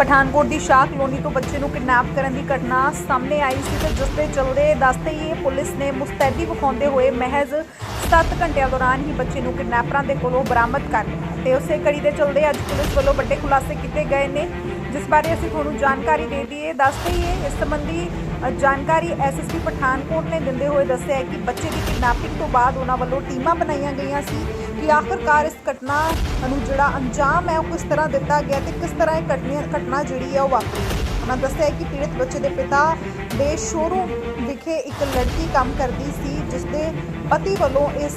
ਪਠਾਨਕੋਟ ਦੀ ਸ਼ਾਹ colony ਤੋਂ ਬੱਚੇ ਨੂੰ ਕਿਡਨੈਪ ਕਰਨ ਦੀ ਘਟਨਾ ਸਾਹਮਣੇ ਆਈ ਸੀ ਤੇ ਜਿਸ ਦੇ ਚਲਦੇ ਦੱਸਦੇ ਹੀ ਪੁਲਿਸ ਨੇ ਮੁਸਤੈਦੀ ਵਿਖਾਉਂਦੇ ਹੋਏ ਮਹਿਜ਼ 7 ਘੰਟਿਆਂ ਦੌਰਾਨ ਹੀ ਬੱਚੇ ਨੂੰ ਕਿਡਨੈਪਰਾਂ ਦੇ ਕੋਲੋਂ ਬਰਾਮਦ ਕਰ ਲਿਆ ਤੇ ਉਸੇ ਕੜੀ ਦੇ ਚਲਦੇ ਅੱਜ ਪੁਲਿਸ ਵੱਲੋਂ ਵੱਡੇ ਖੁਲਾਸੇ ਕੀਤੇ ਗਏ ਨੇ। ਜਿਸ ਬਾਰੇ ਅਸੀਂ ਤੁਹਾਨੂੰ ਜਾਣਕਾਰੀ ਦੇ ਦਈਏ ਦੱਸ ਹੀ ਇਸ ਸੰਬੰਧੀ ਅ, ਜਾਣਕਾਰੀ ਐਸਐਸਪੀ ਪਠਾਨਕੋਟ ਨੇ ਦਿੰਦੇ ਹੋਏ ਦੱਸਿਆ ਹੈ ਕਿ ਬੱਚੇ ਦੀ ਕਿਡਨੈਪਿੰਗ ਤੋਂ ਬਾਅਦ ਉਹਨਾਂ ਵੱਲੋਂ ਟੀਮਾਂ ਬਣਾਈਆਂ ਗਈਆਂ ਸੀ ਕਿ ਆਖਰਕਾਰ ਇਸ ਘਟਨਾ ਨੂੰ ਜਿਹੜਾ ਅੰਜਾਮ ਹੈ ਉਹ ਕਿਸ ਤਰ੍ਹਾਂ ਦਿੱਤਾ ਗਿਆ ਤੇ ਕਿਸ ਤਰ੍ਹਾਂ ਇਹ ਘਟਨਾ ਘਟਨਾ ਜਿਹੜੀ ਹੈ ਉਹ ਵਾਪਰੀ। ਉਹਨਾਂ ਦੱਸਿਆ ਕਿ ਪੀੜਤ ਬੱਚੇ ਦੇ ਪਿਤਾ ਦੇ ਸ਼ੋਰੂਮ ਵਿਖੇ ਇੱਕ ਲੜਕੀ ਕੰਮ ਕਰਦੀ ਸੀ ਜਿਸ ਦੇ ਪਤੀ ਵੱਲੋਂ ਇਸ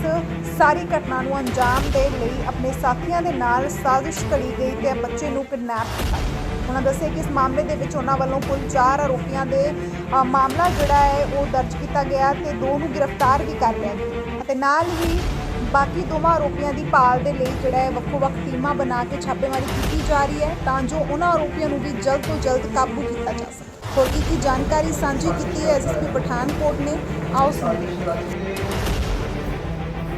ਸਾਰੀ ਘਟਨਾ ਨੂੰ ਅੰਜਾਮ ਦੇਣ ਲਈ ਆਪਣੇ ਸਾਥੀਆਂ ਦੇ ਨਾਲ ਸਾਜ਼ਿਸ਼ ਘੜੀ ਗਈ ਤੇ ਬੱਚੇ ਨੂੰ ਕਿਡਨੈਪ ਕੀਤਾ ਗਿਆ। ਉਹਨਾਂ ਦੱਸਿਆ ਕਿ ਇਸ ਮਾਮਲੇ ਦੇ ਵਿੱਚ ਉਹਨਾਂ ਵੱਲੋਂ ਕੁੱਲ 4 ਆਰੋਪੀਆਂ ਦੇ ਮਾਮਲਾ ਜਿਹੜਾ ਹੈ ਉਹ ਦਰਜ ਕੀਤਾ ਗਿਆ ਤੇ ਦੋ ਨੂੰ ਗ੍ਰਿਫਤਾਰ ਵੀ ਕਰ ਲਿਆ ਗਿਆ। ਅਤੇ ਨਾਲ ਹੀ ਬਾਕੀ ਦੋਵਾਂ ਆਰੋਪੀਆਂ ਦੀ ਭਾਲ ਦੇ ਲਈ ਜਿਹੜਾ ਹੈ ਵੱਖੋ-ਵੱਖ ਟੀਮਾਂ ਬਣਾ ਕੇ ਛਾਪੇਮਾਰੀ ਕੀਤੀ ਜਾ ਰਹੀ ਹੈ ਤਾਂ ਜੋ ਉਹਨਾਂ ਆਰੋਪੀਆਂ ਨੂੰ ਵੀ ਜਲਦ ਤੋਂ ਜਲਦ ਕਾਬੂ ਕੀਤਾ ਜਾ ਸਕੇ। ਹੋਰ ਕੀ ਕੀ ਜਾਣਕਾਰੀ ਸਾਂਝੀ ਕੀਤੀ ਹੈ ਐਸਐਸਪੀ ਪਠਾਨਕੋਟ ਨੇ, ਆਓ ਸੁਣੀਏ।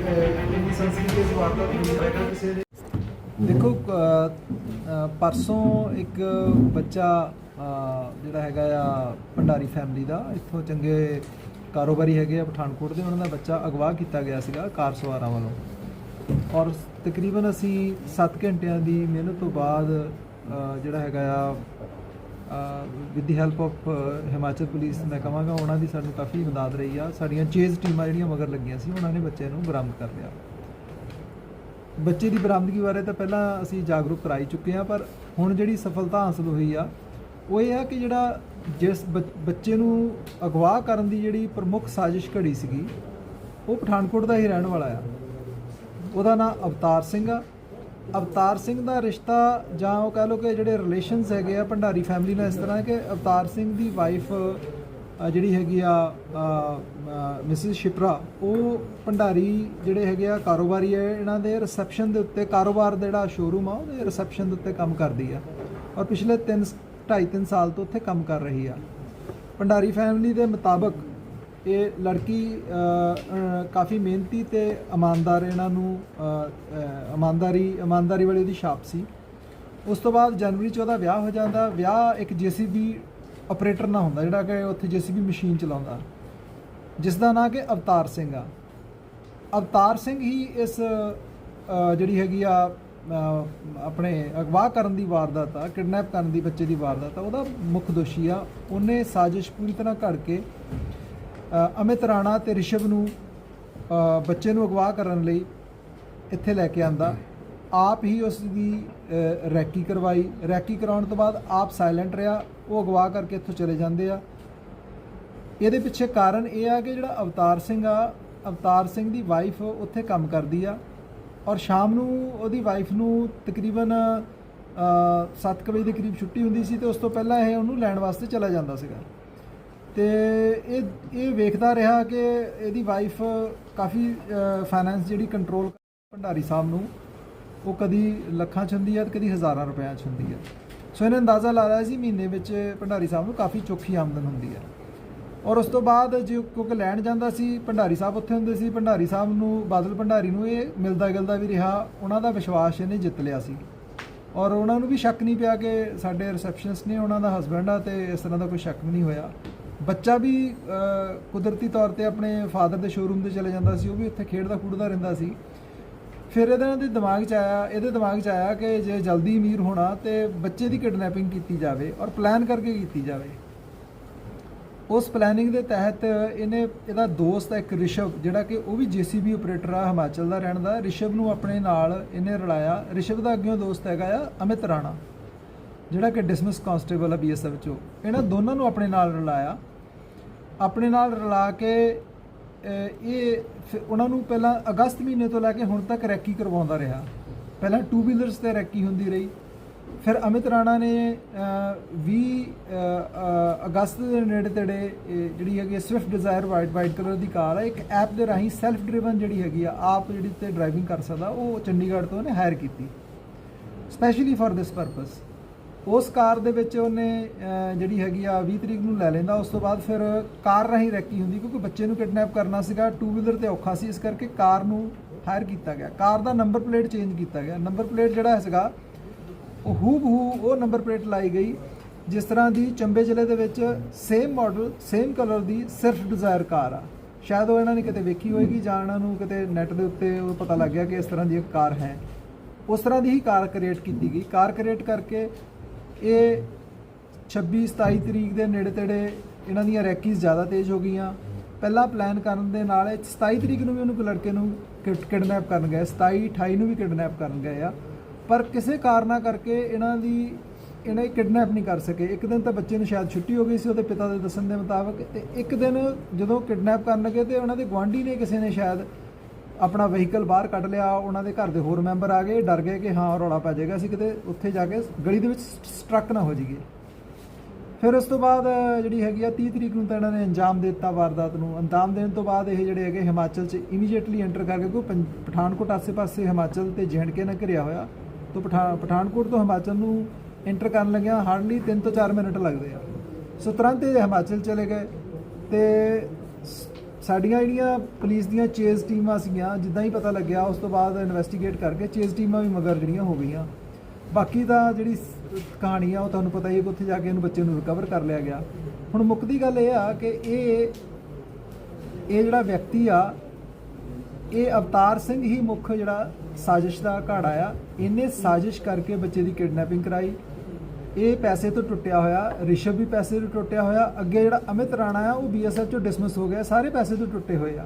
ਇੰਨੀ ਸੰਸਕ੍ਰਿਤੀ ਇਸ ਵਾਰਦਾਤ ਨੂੰ ਕਿਸੇ ਦੇ ਦੇਖੋ ਪਰਸੋਂ ਇੱਕ ਬੱਚਾ ਜਿਹੜਾ ਹੈਗਾ ਆ ਭੰਡਾਰੀ ਫੈਮਿਲੀ ਦਾ, ਇੱਥੋਂ ਚੰਗੇ ਕਾਰੋਬਾਰੀ ਹੈਗੇ ਆ ਪਠਾਨਕੋਟ ਦੇ, ਉਹਨਾਂ ਦਾ ਬੱਚਾ ਅਗਵਾ ਕੀਤਾ ਗਿਆ ਸੀਗਾ ਕਾਰ ਸਵਾਰਾਂ ਵੱਲੋਂ। ਔਰ ਤਕਰੀਬਨ ਅਸੀਂ 7 ਘੰਟਿਆਂ ਦੀ ਮਿਹਨਤ ਤੋਂ ਬਾਅਦ ਜਿਹੜਾ ਹੈਗਾ ਆ with the help of Himachal police, ਮੈਂ ਕਹਾਂਗਾ, ਉਹਨਾਂ ਦੀ ਸਾਨੂੰ ਕਾਫੀ ਮਦਦ ਰਹੀ ਆ। ਸਾਡੀਆਂ ਚੇਜ਼ ਟੀਮਾਂ ਜਿਹੜੀਆਂ ਮਗਰ ਲੱਗੀਆਂ ਸੀ, ਉਹਨਾਂ ਨੇ ਬੱਚੇ ਨੂੰ ਬਰਾਮਦ ਕਰ ਲਿਆ। ਬੱਚੇ ਦੀ ਬਰਾਮਦਗੀ ਬਾਰੇ ਤਾਂ ਪਹਿਲਾਂ ਅਸੀਂ ਜਾਗਰੂਕ ਕਰਾਈ ਚੁੱਕੇ ਹਾਂ, ਪਰ ਹੁਣ ਜਿਹੜੀ ਸਫਲਤਾ ਹਾਸਲ ਹੋਈ ਆ, ਉਹ ਇਹ ਆ ਕਿ ਜਿਹੜਾ ਜਿਸ ਬੱਚ- ਬੱਚੇ ਨੂੰ ਅਗਵਾ ਕਰਨ ਦੀ ਜਿਹੜੀ ਪ੍ਰਮੁੱਖ ਸਾਜ਼ਿਸ਼ ਘੜੀ ਸੀਗੀ, ਉਹ ਪਠਾਨਕੋਟ ਦਾ ਹੀ ਰਹਿਣ ਵਾਲਾ ਆ। ਉਹਦਾ ਨਾਮ ਅਵਤਾਰ ਸਿੰਘ ਆ। ਅਵਤਾਰ ਸਿੰਘ ਦਾ ਰਿਸ਼ਤਾ ਜਾਂ ਉਹ ਕਹ ਲਓ ਕਿ ਜਿਹੜੇ ਰਿਲੇਸ਼ਨਸ ਹੈਗੇ ਆ, ਭੰਡਾਰੀ ਫੈਮਿਲੀ ਨਾਲ ਇਸ ਤਰ੍ਹਾਂ ਕਿ ਅਵਤਾਰ ਸਿੰਘ ਦੀ ਵਾਈਫ ਜਿਹੜੀ ਹੈਗੀ ਆ ਮਿਸਿਸ ਸ਼ਿਪਰਾ ਉਹ ਭੰਡਾਰੀ ਜਿਹੜੇ ਹੈਗੇ ਆ, ਕਾਰੋਬਾਰੀ ਹੈ ਇਹਨਾਂ ਦੇ ਰਿਸੈਪਸ਼ਨ ਦੇ ਉੱਤੇ ਕਾਰੋਬਾਰ ਦਾ ਜਿਹੜਾ ਸ਼ੋਰੂਮ ਆ, ਉਹਦੇ ਰਿਸੈਪਸ਼ਨ ਦੇ ਉੱਤੇ ਕੰਮ ਕਰਦੀ ਆ। ਔਰ ਪਿਛਲੇ 3 2.5 3 ਸਾਲ ਤੋਂ ਉੱਥੇ ਕੰਮ ਕਰ ਰਹੀ ਆ। ਭੰਡਾਰੀ ਫੈਮਿਲੀ ਦੇ ਮੁਤਾਬਕ ਇਹ ਲੜਕੀ ਕਾਫੀ ਮਿਹਨਤੀ ਤੇ ਇਮਾਨਦਾਰ ਇਹਨਾਂ ਨੂੰ ਇਮਾਨਦਾਰੀ ਇਮਾਨਦਾਰੀ ਵਾਲੀ ਉਹਦੀ ਛਾਪ ਸੀ। ਉਸ ਤੋਂ ਬਾਅਦ ਜਨਵਰੀ 'ਚ ਉਹਦਾ ਵਿਆਹ ਹੋ ਜਾਂਦਾ। ਵਿਆਹ ਇੱਕ ਜੀਸੀਬੀ ਆਪਰੇਟਰ ਨਾਲ ਹੁੰਦਾ, ਜਿਹੜਾ ਕਿ ਉੱਥੇ ਜੀਸੀਬੀ ਮਸ਼ੀਨ ਚਲਾਉਂਦਾ। ਜਿਸ ਦਾ ਨਾਂ ਕਿ ਅਵਤਾਰ ਸਿੰਘ ਆ। ਅਵਤਾਰ ਸਿੰਘ ਹੀ ਇਸ ਜਿਹੜੀ ਹੈਗੀ ਆ ਆਪਣੇ ਅਗਵਾ ਕਰਨ ਦੀ ਵਾਰਦਾਤ ਆ, ਕਿਡਨੈਪ ਕਰਨ ਦੀ ਬੱਚੇ ਦੀ ਵਾਰਦਾਤ ਆ, ਉਹਦਾ ਮੁੱਖ ਦੋਸ਼ੀ ਆ। ਉਹਨੇ ਸਾਜ਼ਿਸ਼ ਪੂਰੀ ਤਰ੍ਹਾਂ ਘੜ ਕੇ ਅਮਿਤ ਰਾਣਾ ਤੇ ਰਿਸ਼ਵ ਨੂੰ ਬੱਚੇ ਨੂੰ ਅਗਵਾ ਕਰਨ ਲਈ ਇੱਥੇ ਲੈ ਕੇ ਆਂਦਾ। ਆਪ ਹੀ ਉਸ ਦੀ ਰੈਕੀ ਕਰਵਾਈ। ਰੈਕੀ ਕਰਾਉਣ ਤੋਂ ਬਾਅਦ ਆਪ ਸਾਇਲੈਂਟ ਰਿਹਾ। ਉਹ ਅਗਵਾ ਕਰਕੇ ਇੱਥੋਂ ਚਲੇ ਜਾਂਦੇ ਆ। ਇਹਦੇ ਪਿੱਛੇ ਕਾਰਨ ਇਹ ਆ ਕਿ ਜਿਹੜਾ ਅਵਤਾਰ ਸਿੰਘ ਆ, ਅਵਤਾਰ ਸਿੰਘ ਦੀ ਵਾਈਫ ਉੱਥੇ ਕੰਮ ਕਰਦੀ ਆ। ਔਰ ਸ਼ਾਮ ਨੂੰ ਉਹਦੀ ਵਾਈਫ ਨੂੰ ਤਕਰੀਬਨ 7 ਵਜੇ ਦੇ ਕਰੀਬ ਛੁੱਟੀ ਹੁੰਦੀ ਸੀ ਤੇ ਉਸ ਤੋਂ ਪਹਿਲਾਂ ਇਹ ਉਹਨੂੰ ਲੈਣ ਵਾਸਤੇ ਚਲਾ ਜਾਂਦਾ ਸੀਗਾ। ਤੇ ਇਹ ਇਹ ਵੇਖਦਾ ਰਿਹਾ ਕਿ ਇਹਦੀ ਵਾਈਫ ਕਾਫੀ ਫਾਈਨੈਂਸ ਜਿਹੜੀ ਕੰਟਰੋਲ ਭੰਡਾਰੀ ਸਾਹਿਬ ਨੂੰ ਉਹ ਕਦੀ ਲੱਖਾਂ ਚ ਹੁੰਦੀ ਹੈ ਤੇ ਕਦੀ ਹਜ਼ਾਰਾਂ ਰੁਪਇਆਂ ਚ ਹੁੰਦੀ ਹੈ। ਸੋ ਇਹਨੇ ਅੰਦਾਜ਼ਾ ਲਾ ਲਿਆ ਸੀ ਮਹੀਨੇ ਵਿੱਚ ਭੰਡਾਰੀ ਸਾਹਿਬ ਨੂੰ ਕਾਫੀ ਚੋਖੀ ਆਮਦਨ ਹੁੰਦੀ ਹੈ। ਔਰ ਉਸ ਤੋਂ ਬਾਅਦ ਜੇ ਕਿਉਂਕਿ ਲੈਣ ਜਾਂਦਾ ਸੀ, ਭੰਡਾਰੀ ਸਾਹਿਬ ਉੱਥੇ ਹੁੰਦੇ ਸੀ, ਭੰਡਾਰੀ ਸਾਹਿਬ ਨੂੰ, ਬਾਦਲ ਭੰਡਾਰੀ ਨੂੰ ਇਹ ਮਿਲਦਾ ਗਿਲਦਾ ਵੀ ਰਿਹਾ, ਉਹਨਾਂ ਦਾ ਵਿਸ਼ਵਾਸ ਇਹਨੇ ਜਿੱਤ ਲਿਆ ਸੀ। ਔਰ ਉਹਨਾਂ ਨੂੰ ਵੀ ਸ਼ੱਕ ਨਹੀਂ ਪਿਆ ਕਿ ਸਾਡੇ ਰਿਸੈਪਸ਼ਨਿਸਟ ਨੇ ਉਹਨਾਂ ਦਾ ਹਸਬੰਡ ਆ ਤੇ ਇਸ ਤਰ੍ਹਾਂ ਦਾ ਕੋਈ ਸ਼ੱਕ ਵੀ ਨਹੀਂ ਹੋਇਆ। ਬੱਚਾ ਵੀ ਕੁਦਰਤੀ ਤੌਰ ਤੇ ਆਪਣੇ ਫਾਦਰ ਦੇ ਸ਼ੋਰੂਮ ਤੇ ਚਲੇ ਜਾਂਦਾ ਸੀ, ਉਹ ਵੀ ਉੱਥੇ ਖੇਡਦਾ ਖੂਡਦਾ ਰਹਿੰਦਾ ਸੀ। ਫਿਰ ਇਹਦੇ ਦੇ ਦਿਮਾਗ 'ਚ ਆਇਆ, ਇਹਦੇ ਦਿਮਾਗ 'ਚ ਆਇਆ ਕਿ ਜੇ ਜਲਦੀ ਅਮੀਰ ਹੋਣਾ ਤੇ ਬੱਚੇ ਦੀ ਕਿਡਨੈਪਿੰਗ ਕੀਤੀ ਜਾਵੇ ਔਰ ਪਲਾਨ ਕਰਕੇ ਕੀਤੀ ਜਾਵੇ। ਉਸ ਪਲੈਨਿੰਗ ਦੇ ਤਹਿਤ ਇਹਨੇ, ਇਹਦਾ ਦੋਸਤ ਇੱਕ ਰਿਸ਼ਵ, ਜਿਹੜਾ ਕਿ ਉਹ ਵੀ ਜੀਸੀਬੀ ਆਪਰੇਟਰ ਆ, ਹਿਮਾਚਲ ਦਾ ਰਹਿਣ ਦਾ। ਰਿਸ਼ਵ ਨੂੰ ਆਪਣੇ ਨਾਲ ਇਹਨੇ ਰਲਾਇਆ। ਰਿਸ਼ਵ ਦਾ ਅੱਗਿਓਂ ਦੋਸਤ ਹੈਗਾ ਆ, ਅਮਿਤ ਰਾਣਾ, ਜਿਹੜਾ ਕਿ ਡਿਸਮਿਸ ਕਾਂਸਟੇਬਲ ਆ ਬੀਐਸਐਫ ਚੋਂ। ਇਹਨਾਂ ਦੋਨਾਂ ਨੂੰ ਆਪਣੇ ਨਾਲ ਰਲਾਇਆ। ਆਪਣੇ ਨਾਲ ਰਲਾ ਕੇ ਇਹ ਫਿਰ ਉਹਨਾਂ ਨੂੰ ਪਹਿਲਾਂ ਅਗਸਤ ਮਹੀਨੇ ਤੋਂ ਲੈ ਕੇ ਹੁਣ ਤੱਕ ਰੈਕੀ ਕਰਵਾਉਂਦਾ ਰਿਹਾ। ਪਹਿਲਾਂ ਟੂ ਵੀਲਰਸ ਤੇ ਰੈਕੀ ਹੁੰਦੀ ਰਹੀ। ਫਿਰ ਅਮਿਤ ਰਾਣਾ ਨੇ ਅਹ, 20 ਅਗਸਤ ਦੇ ਨੇੜੇ ਤੇੜੇ ਇਹ ਜਿਹੜੀ ਹੈਗੀ Swift Dzire white white colour ਦੀ ਕਾਰ ਹੈ ਇੱਕ ਐਪ ਦੇ ਰਾਹੀਂ ਸੈਲਫ ਡਰਿਵਨ ਜਿਹੜੀ ਹੈਗੀ ਆ ਆਪ ਜਿਹੜੀ ਤੇ ਡਰਾਈਵਿੰਗ ਕਰ ਸਕਦਾ ਉਹ ਚੰਡੀਗੜ੍ਹ ਤੋਂ ਉਹਨੇ ਹਾਇਰ ਕੀਤੀ। ਸਪੈਸ਼ਲੀ ਫॉर ਦਿਸ ਪਰਪਸ ਉਸ ਕਾਰ ਦੇ ਵਿੱਚ ਉਹਨੇ ਜਿਹੜੀ ਹੈਗੀ ਆ 20 ਤਰੀਕ ਨੂੰ ਲੈ ਲੈਂਦਾ। ਉਸ ਤੋਂ ਬਾਅਦ ਫਿਰ ਕਾਰ ਰਾਹੀਂ ਰੈਕੀ ਹੁੰਦੀ, ਕਿਉਂਕਿ ਬੱਚੇ ਨੂੰ ਕਿਡਨੈਪ ਕਰਨਾ ਸੀਗਾ ਟੂ ਵੀਲਰ ਤੇ ਔਖਾ ਸੀ, ਇਸ ਕਰਕੇ ਕਾਰ ਨੂੰ ਹਾਇਰ ਕੀਤਾ ਗਿਆ। ਕਾਰ ਦਾ ਨੰਬਰ ਪਲੇਟ ਚੇਂਜ ਕੀਤਾ ਗਿਆ। ਨੰਬਰ ਪਲੇਟ ਜਿਹੜਾ ਸੀਗਾ, ਉਹ ਹੂ ਬਹੂ ਉਹ ਨੰਬਰ ਪਲੇਟ ਲਾਈ ਗਈ, ਜਿਸ ਤਰ੍ਹਾਂ ਦੀ ਚੰਬੇ ਜ਼ਿਲ੍ਹੇ ਦੇ ਵਿੱਚ ਸੇਮ ਮਾਡਲ ਸੇਮ ਕਲਰ ਦੀ ਸਿਰਫ ਡਿਜ਼ਾਇਰ ਕਾਰ ਆ। ਸ਼ਾਇਦ ਉਹ ਇਹਨਾਂ ਨੇ ਕਿਤੇ ਵੇਖੀ ਹੋਏਗੀ ਜਾਂ ਇਹਨਾਂ ਨੂੰ ਕਿਤੇ ਨੈਟ ਦੇ ਉੱਤੇ ਉਹ ਪਤਾ ਲੱਗ ਗਿਆ ਕਿ ਇਸ ਤਰ੍ਹਾਂ ਦੀ ਇੱਕ ਕਾਰ ਹੈ। ਉਸ ਤਰ੍ਹਾਂ ਦੀ ਹੀ ਕਾਰ ਕ੍ਰੀਏਟ ਕੀਤੀ ਗਈ। ਕਾਰ ਕ੍ਰੀਏਟ ਕਰਕੇ ਇਹ 26 27 ਤਰੀਕ ਦੇ ਨੇੜੇ ਤੇੜੇ ਇਹਨਾਂ ਦੀਆਂ ਰੈਕੀਜ਼ ਜ਼ਿਆਦਾ ਤੇਜ਼ ਹੋ ਗਈਆਂ। ਪਹਿਲਾ ਪਲਾਨ ਕਰਨ ਦੇ ਨਾਲ ਇਹ 27 ਤਰੀਕ ਨੂੰ ਵੀ ਉਹਨੂੰ ਕੋਈ ਲੜਕੇ ਨੂੰ ਕਿਡਨੈਪ ਕਰਨ ਗਏ 27 28 ਨੂੰ ਵੀ ਕਿਡਨੈਪ ਕਰਨ ਗਏ ਆ। ਪਰ ਕਿਸੇ ਕਾਰਨਾ ਕਰਕੇ ਇਹਨਾਂ ਦੀ, ਇਹਨਾਂ ਕਿਡਨੈਪ ਨਹੀਂ ਕਰ ਸਕੇ। ਇੱਕ ਦਿਨ ਤਾਂ ਬੱਚੇ ਨੂੰ ਸ਼ਾਇਦ ਛੁੱਟੀ ਹੋ ਗਈ ਸੀ, ਉਹਦੇ ਪਿਤਾ ਦੇ ਦੱਸਣ ਦੇ ਮੁਤਾਬਕ ਤੇ ਇੱਕ ਦਿਨ ਜਦੋਂ ਕਿਡਨੈਪ ਕਰਨ ਲੱਗੇ ਤੇ ਉਹਨਾਂ ਦੇ ਗੁਆਂਢੀ ਨੇ ਕਿਸੇ ਨੇ ਸ਼ਾਇਦ ਆਪਣਾ ਵਹੀਕਲ ਬਾਹਰ ਕੱਢ ਲਿਆ, ਉਹਨਾਂ ਦੇ ਘਰ ਦੇ ਹੋਰ ਮੈਂਬਰ ਆ ਗਏ, ਡਰ ਗਏ ਕਿ ਹਾਂ ਰੌਲਾ ਪੈ ਜਾਏਗਾ, ਅਸੀਂ ਕਿਤੇ ਉੱਥੇ ਜਾ ਕੇ ਗਲੀ ਦੇ ਵਿੱਚ ਸਟਰਕ ਨਾ ਹੋ ਜਾਈਏ। ਫਿਰ ਉਸ ਤੋਂ ਬਾਅਦ ਜਿਹੜੀ ਹੈਗੀ ਆ 30 ਤਰੀਕ ਨੂੰ ਤਾਂ ਇਹਨਾਂ ਨੇ ਅੰਜਾਮ ਦੇ ਦਿੱਤਾ ਵਾਰਦਾਤ ਨੂੰ। ਅੰਜਾਮ ਦੇਣ ਤੋਂ ਬਾਅਦ ਇਹ ਜਿਹੜੇ ਹੈਗੇ ਹਿਮਾਚਲ 'ਚ ਇਮੀਡੀਏਟਲੀ ਐਂਟਰ ਕਰਕੇ ਕੋਈ ਪੰ- ਪਠਾਨਕੋਟ ਆਸੇ-ਪਾਸੇ ਹਿਮਾਚਲ ਤੇ ਕੇ ਨਾਲ ਘਿਰਿਆ ਹੋਇਆ। ਤੋਂ ਪਠਾ- ਪਠਾਨਕੋਟ ਤੋਂ ਹਿਮਾਚਲ ਨੂੰ ਐਂਟਰ ਕਰਨ ਲੱਗਿਆ ਹਾਰਡਲੀ 3 ਤੋਂ 4 ਮਿੰਟ ਲੱਗਦੇ ਆ। ਸੋ ਤੁਰੰਤ ਇਹ ਹਿਮਾਚਲ ਚਲੇ ਗਏ ਤੇ ਸ- ਸਾਡੀਆਂ ਜਿਹੜੀਆਂ ਪੁਲਿਸ ਦੀਆਂ ਚੇਜ਼ ਟੀਮਾਂ ਸੀਗੀਆਂ, ਜਿੱਦਾਂ ਹੀ ਪਤਾ ਲੱਗਿਆ, ਉਸ ਤੋਂ ਬਾਅਦ ਇਨਵੈਸਟੀਗੇਟ ਕਰਕੇ ਚੇਜ਼ ਟੀਮਾਂ ਵੀ ਮਗਰ ਜਿਹੜੀਆਂ ਹੋ ਗਈਆਂ। ਬਾਕੀ ਦਾ ਜਿਹੜੀ ਕਹਾਣੀ ਆ, ਉਹ ਤੁਹਾਨੂੰ ਪਤਾ ਹੀ ਹੈ ਕਿ ਉੱਥੇ ਜਾ ਕੇ ਇਹਨੂੰ ਬੱਚੇ ਨੂੰ ਰਿਕਵਰ ਕਰ ਲਿਆ ਗਿਆ। ਹੁਣ ਮੁੱਕਦੀ ਗੱਲ ਇਹ ਆ ਕਿ ਇਹ ਇਹ ਜਿਹੜਾ ਵਿਅਕਤੀ ਆ, ਇਹ ਅਵਤਾਰ ਸਿੰਘ ਹੀ ਮੁੱਖ ਜਿਹੜਾ ਸਾਜ਼ਿਸ਼ ਦਾ ਘਾੜਾ ਆ। ਇਹਨੇ ਸਾਜ਼ਿਸ਼ ਕਰਕੇ ਬੱਚੇ ਦੀ ਕਿਡਨੈਪਿੰਗ ਕਰਾਈ। ਇਹ ਪੈਸੇ ਤੋਂ ਟੁੱਟਿਆ ਹੋਇਆ, ਰਿਸ਼ਵ ਵੀ ਪੈਸੇ ਤੋਂ ਟੁੱਟਿਆ ਹੋਇਆ, ਅੱਗੇ ਜਿਹੜਾ ਅਮਿਤ ਰਾਣਾ ਆ, ਉਹ ਬੀਐਸਐਫ ਚੋਂ ਡਿਸਮਿਸ ਹੋ ਗਿਆ, ਸਾਰੇ ਪੈਸੇ ਤੋਂ ਟੁੱਟੇ ਹੋਏ ਆ।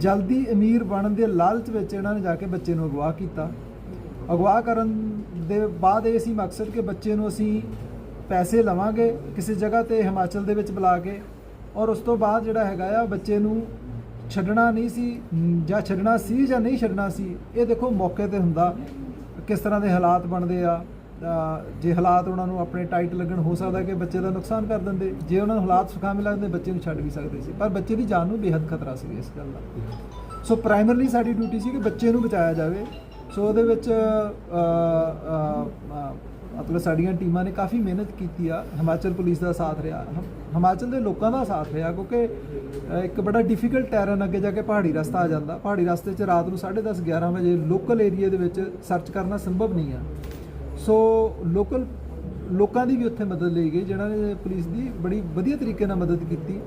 ਜਲਦੀ ਅਮੀਰ ਬਣਨ ਦੇ ਲਾਲਚ ਵਿੱਚ ਇਹਨਾਂ ਨੇ ਜਾ ਕੇ ਬੱਚੇ ਨੂੰ ਅਗਵਾ ਕੀਤਾ। ਅਗਵਾ ਕਰਨ ਦੇ ਬਾਅਦ ਇਹ ਸੀ ਮਕਸਦ ਕਿ ਬੱਚੇ ਨੂੰ ਅਸੀਂ ਪੈਸੇ ਲਵਾਂਗੇ, ਕਿਸੇ ਜਗ੍ਹਾ ਤੇ ਹਿਮਾਚਲ ਦੇ ਵਿੱਚ ਬੁਲਾ ਕੇ, ਔਰ ਉਸ ਤੋਂ ਬਾਅਦ ਜਿਹੜਾ ਹੈਗਾ ਆ ਬੱਚੇ ਨੂੰ ਛੱਡਣਾ ਨਹੀਂ ਸੀ, ਜਾਂ ਛੱਡਣਾ ਸੀ ਜਾਂ ਨਹੀਂ ਛੱਡਣਾ ਸੀ, ਇਹ ਦੇਖੋ ਮੌਕੇ ਤੇ ਹੁੰਦਾ, ਕਿਸ ਤਰ੍ਹਾਂ ਦੇ ਹਾਲਾਤ ਬਣਦੇ ਆ। ਜੇ ਹਾਲਾਤ ਉਹਨਾਂ ਨੂੰ ਆਪਣੇ ਟਾਈਟ ਲੱਗਣ, ਹੋ ਸਕਦਾ ਕਿ ਬੱਚੇ ਦਾ ਨੁਕਸਾਨ ਕਰ ਦਿੰਦੇ। ਜੇ ਉਹਨਾਂ ਨੂੰ ਹਾਲਾਤ ਸੁਖਾਵੇਂ ਲੱਗਦੇ ਬੱਚੇ ਨੂੰ ਛੱਡ ਵੀ ਸਕਦੇ ਸੀ। ਪਰ ਬੱਚੇ ਦੀ ਜਾਨ ਨੂੰ ਬੇਹੱਦ ਖਤਰਾ ਸੀ ਇਸ ਗੱਲ ਦਾ। ਸੋ ਪ੍ਰਾਇਮਰਲੀ ਸਾਡੀ ਡਿਊਟੀ ਸੀ ਕਿ ਬੱਚੇ ਨੂੰ ਬਚਾਇਆ ਜਾਵੇ। ਸੋ ਉਹਦੇ ਵਿੱਚ ਮਤਲਬ ਸਾਡੀਆਂ ਟੀਮਾਂ ਨੇ ਕਾਫੀ ਮਿਹਨਤ ਕੀਤੀ ਆ। ਹਿਮਾਚਲ ਪੁਲਿਸ ਦਾ ਸਾਥ ਰਿਹਾ। ਹਿਮ- ਹਿਮਾਚਲ ਦੇ ਲੋਕਾਂ ਦਾ ਸਾਥ ਰਿਹਾ ਕਿਉਂਕਿ ਇੱਕ ਬੜਾ ਡਿਫਿਕਲਟ ਟੈਰਨ ਅੱਗੇ ਜਾ ਕੇ ਪਹਾੜੀ ਰਸਤਾ ਆ ਜਾਂਦਾ। ਪਹਾੜੀ ਰਸਤੇ 'ਚ ਰਾਤ ਨੂੰ 10:30 11 ਵਜੇ ਲੋਕਲ ਏਰੀਆ ਦੇ ਵਿੱਚ ਸਰਚ ਕਰਨਾ ਸੰਭਵ ਨਹੀਂ ਆ। ਸੋ ਲੋਕਲ ਲੋਕਾਂ ਦੀ ਵੀ ਉੱਥੇ ਮਦਦ ਲਈ ਗਈ ਜਿਨ੍ਹਾਂ ਨੇ ਪੁਲਿਸ ਦੀ ਬੜੀ ਵਧੀਆ ਤਰੀਕੇ ਨਾਲ ਮਦਦ ਕੀਤੀ।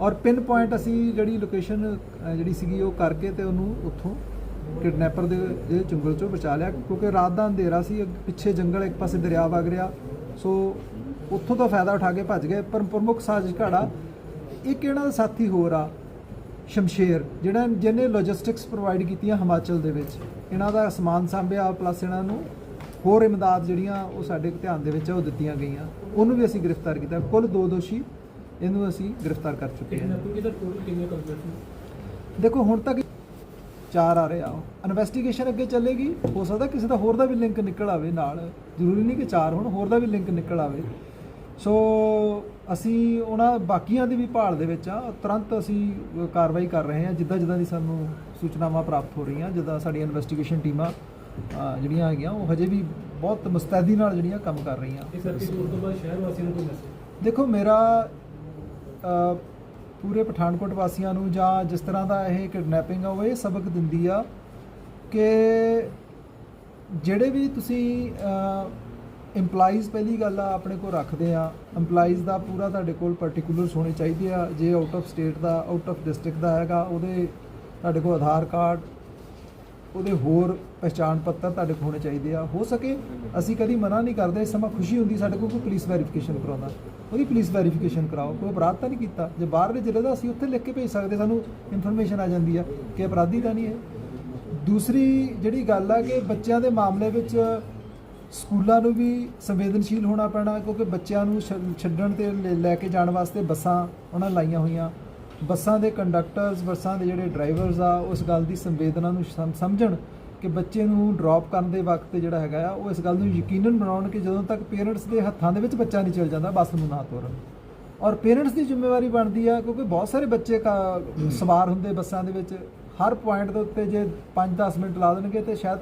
ਔਰ ਪਿਨ ਪੁਆਇੰਟ ਅਸੀਂ ਜਿਹੜੀ ਲੋਕੇਸ਼ਨ ਜਿਹੜੀ ਸੀਗੀ ਉਹ ਕਰਕੇ ਤੇ ਉਹਨੂੰ ਉੱਥੋਂ ਕਿਡਨੈਪਰ ਦੇ ਦੇ ਚੁੰਗਲ ਚੋਂ ਬਚਾ ਲਿਆ, ਕਿਉਂਕਿ ਰਾਤ ਦਾ ਅੰਧੇਰਾ ਸੀ ਪਿੱਛੇ ਜੰਗਲ, ਇੱਕ ਪਾਸੇ ਦਰਿਆ ਵਗ ਰਿਹਾ। ਸੋ ਉੱਥੋਂ ਤੋਂ ਫਾਇਦਾ ਉਠਾ ਕੇ ਭੱਜ ਗਏ, ਪਰ ਪ੍ਰਮੁੱਖ ਸਾਜ਼ਿਸ਼ ਘਾੜਾ, ਇੱਕ ਇਹਨਾਂ ਦਾ ਸਾਥੀ ਹੋਰ ਆ, ਸ਼ਮਸ਼ੇਰ ਜਿਹੜਾ ਜਿਹਨੇ ਲੌਜਿਸਟਿਕਸ ਪ੍ਰੋਵਾਈਡ ਕੀਤੀਆਂ ਹਿਮਾਚਲ ਦੇ ਵਿੱਚ। ਇਹਨਾਂ ਦਾ ਸਮਾਨ ਸਾਂਭਿਆ ਪਲੱਸ ਇਹਨਾਂ ਨੂੰ ਹੋਰ ਇਮਦਾਦ ਜਿਹੜੀਆਂ ਉਹ ਸਾਡੇ ਧਿਆਨ ਦੇ ਵਿੱਚ ਆ, ਉਹ ਦਿੱਤੀਆਂ ਗਈਆਂ। ਉਹਨੂੰ ਵੀ ਅਸੀਂ ਗ੍ਰਿਫਤਾਰ ਕੀਤਾ। ਕੁੱਲ ਦੋ ਦੋਸ਼ੀ ਇਹਨੂੰ ਅਸੀਂ ਗ੍ਰਿਫਤਾਰ ਕਰ ਚੁੱਕੇ ਹਾਂ। ਦੇਖੋ ਹੁਣ ਤੱਕ ਚਾਰ ਆ ਰਹੇ ਆ। ਇਨਵੈਸਟੀਗੇਸ਼ਨ ਅੱਗੇ ਚੱਲੇਗੀ। ਹੋ ਸਕਦਾ ਕਿਸੇ ਦਾ ਹੋਰ ਦਾ ਵੀ ਲਿੰਕ ਨਿਕਲ ਆਵੇ ਨਾਲ। ਜ਼ਰੂਰੀ ਨਹੀਂ ਕਿ ਚਾਰ ਹੋਣ ਹੋਰ ਦਾ ਵੀ ਲਿੰਕ ਨਿਕਲ ਆਵੇ। ਸੋ ਅਸੀਂ ਉਹਨਾਂ ਬਾਕੀਆਂ ਦੀ ਵੀ ਭਾਲ ਦੇ ਵਿੱਚ ਆ। ਤੁਰੰਤ ਅਸੀਂ ਕਾਰਵਾਈ ਕਰ ਰਹੇ ਹਾਂ। ਜਿੱਦਾਂ ਜਿੱਦਾਂ ਦੀ ਸਾਨੂੰ ਸੂਚਨਾਵਾਂ ਪ੍ਰਾਪਤ ਹੋ ਰਹੀਆਂ ਜਿੱਦਾਂ ਸਾਡੀਆਂ ਇਨਵੈਸਟੀਗੇਸ਼ਨ ਟੀਮਾਂ ਅ, ਜਿਹੜੀਆਂ ਹੈਗੀਆਂ ਉਹ ਹਜੇ ਵੀ ਬਹੁਤ ਮੁਸਤੈਦੀ ਨਾਲ ਜਿਹੜੀਆਂ ਕੰਮ ਕਰ ਰਹੀਆਂ। ਇਸ ਐਪੀਸੋਡ ਤੋਂ ਬਾਅਦ ਸ਼ਹਿਰ ਵਾਸੀਆਂ ਨੂੰ ਕੋਈ ਮੈਸੇਜ ਦੇਖੋ ਮੇਰਾ ਅ, ਪੂਰੇ ਪਠਾਨਕੋਟ ਵਾਸੀਆਂ ਨੂੰ ਜਾਂ ਜਿਸ ਤਰ੍ਹਾਂ ਦਾ ਇਹ ਕਿਡਨੈਪਿੰਗ ਆ ਉਹ ਇਹ ਸਬਕ ਦਿੰਦੀ ਆ ਕਿ ਜਿਹੜੇ ਵੀ ਤੁਸੀਂ EMPLOYEES ਪਹਿਲੀ ਗੱਲ ਆ ਆਪਣੇ ਕੋਲ ਰੱਖਦੇ ਆ। EMPLOYEES ਦਾ ਪੂਰਾ ਤੁਹਾਡੇ ਕੋਲ ਪਾਰਟਿਕੂਲਰਸ ਹੋਣੇ ਚਾਹੀਦੇ ਆ। ਜੇ ਆਊਟ ਆਫ ਸਟੇਟ ਦਾ ਆਊਟ ਆਫ ਡਿਸਟ੍ਰਿਕਟ ਦਾ ਹੈਗਾ ਉਹਦੇ ਤੁਹਾਡੇ ਕੋਲ ਆਧਾਰ ਕਾਰਡ ਉਹਦੇ ਹੋਰ ਪਛਾਣ ਪੱਤਰ ਤੁਹਾਡੇ ਕੋਲ ਹੋਣੇ ਚਾਹੀਦੇ ਆ। ਹੋ ਸਕੇ, ਅਸੀਂ ਕਦੀ ਮਨਾ ਨਹੀਂ ਕਰਦੇ, ਇਸ ਸਮਾਂ ਖੁਸ਼ੀ ਹੁੰਦੀ ਸਾਡੇ ਕੋਲ, ਕੋਈ ਪੁਲਿਸ ਵੈਰੀਫਿਕੇਸ਼ਨ ਕਰਾਉਂਦਾ। ਉਹਦੀ ਪੁਲਿਸ ਵੈਰੀਫਿਕੇਸ਼ਨ ਕਰਾਓ, ਕੋਈ ਅਪਰਾਧ ਤਾਂ ਨਹੀਂ ਕੀਤਾ। ਜੇ ਬਾਹਰਲੇ ਜ਼ਿਲ੍ਹੇ ਦਾ ਅਸੀਂ ਉੱਥੇ ਲਿਖ ਕੇ ਭੇਜ ਸਕਦੇ, ਸਾਨੂੰ ਇਨਫੋਰਮੇਸ਼ਨ ਆ ਜਾਂਦੀ ਆ ਕਿ ਅਪਰਾਧੀ ਤਾਂ ਨਹੀਂ ਹੈ। ਦੂਸਰੀ ਜਿਹੜੀ ਗੱਲ ਆ ਕਿ ਬੱਚਿਆਂ ਦੇ ਮਾਮਲੇ ਵਿੱਚ ਸਕੂਲਾਂ ਨੂੰ ਵੀ ਸੰਵੇਦਨਸ਼ੀਲ ਹੋਣਾ ਪੈਣਾ, ਕਿਉਂਕਿ ਬੱਚਿਆਂ ਨੂੰ ਛ- ਛੱਡਣ ਤੇ ਲੈ- ਲੈ ਕੇ ਜਾਣ ਵਾਸਤੇ ਬੱਸਾਂ ਉਹਨਾਂ ਲਾਈਆਂ ਹੋਈਆਂ। ਬੱਸਾਂ ਦੇ ਕੰਡਕਟਰਸ, ਬੱਸਾਂ ਦੇ ਜਿਹੜੇ ਡਰਾਈਵਰਸ ਆ, ਉਸ ਗੱਲ ਦੀ ਸੰਵੇਦਨਾ ਨੂੰ ਸਮਝਣ ਕਿ ਬੱਚੇ ਨੂੰ ਡ੍ਰੌਪ ਕਰਨ ਦੇ ਵਕਤ ਜਿਹੜਾ ਹੈਗਾ ਆ, ਉਹ ਇਸ ਗੱਲ ਨੂੰ ਯਕੀਨਨ ਬਣਾਉਣ ਕਿ ਜਦੋਂ ਤੱਕ ਪੇਰੈਂਟਸ ਦੇ ਹੱਥਾਂ ਦੇ ਵਿੱਚ ਬੱਚਾ ਨਹੀਂ ਚਲ ਜਾਂਦਾ, ਬੱਸ ਨੂੰ ਨਾ ਤੋਰਨ। ਔਰ ਪੇਰੈਂਟਸ ਦੀ ਜ਼ਿੰਮੇਵਾਰੀ ਬਣਦੀ ਆ, ਕਿਉਂਕਿ ਬਹੁਤ ਸਾਰੇ ਬੱਚੇ ਕਾ- ਸਵਾਰ ਹੁੰਦੇ ਬੱਸਾਂ ਦੇ ਵਿੱਚ। ਹਰ ਪੁਆਇੰਟ ਦੇ ਉੱਤੇ ਜੇ 5-10 ਮਿੰਟ ਲਾ ਦੇਣਗੇ ਤੇ ਸ਼ਾਇਦ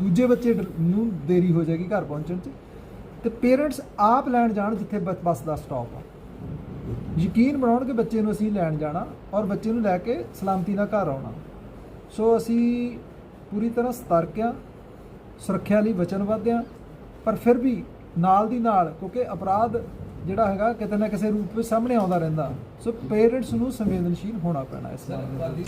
ਦੂਜੇ ਬੱਚੇ ਡ- ਨੂੰ ਦੇਰੀ ਹੋ ਜਾਏਗੀ ਘਰ ਪਹੁੰਚਣ 'ਚ। ਤੇ ਪੇਰੈਂਟਸ ਆਪ ਲੈਣ ਜਾਣ ਜਿੱਥੇ ਬੱਸ ਬੱਸ ਦਾ ਸਟਾਪ ਆ। ਯਕੀਨ ਬਣਾਉਣ ਕਿ ਬੱਚੇ ਨੂੰ ਅਸੀਂ ਲੈਣ ਜਾਣਾ ਔਰ ਬੱਚੇ ਨੂੰ ਲੈ ਕੇ ਸਲਾਮਤੀ ਨਾਲ ਘਰ ਆਉਣਾ। ਸੋ ਅਸੀਂ ਪੂਰੀ ਤਰ੍ਹਾਂ ਸਤਰਕ ਆ ਸੁਰੱਖਿਆ ਲਈ ਵਚਨਬੱਧ ਆ ਪਰ ਫਿਰ ਵੀ ਨਾਲ ਦੀ ਨਾਲ, ਕਿਉਂਕਿ ਅਪਰਾਧ ਜਿਹੜਾ ਹੈਗਾ ਕਿਤੇ ਨਾ ਕਿਸੇ ਰੂਪ ਵਿੱਚ ਸਾਹਮਣੇ ਆਉਂਦਾ ਰਹਿੰਦਾ। ਸੋ ਪੇਰੈਂਟਸ ਨੂੰ ਸੰਵੇਦਨਸ਼ੀਲ ਹੋਣਾ ਪੈਣਾ ਇਸ ਮਾਮਲੇ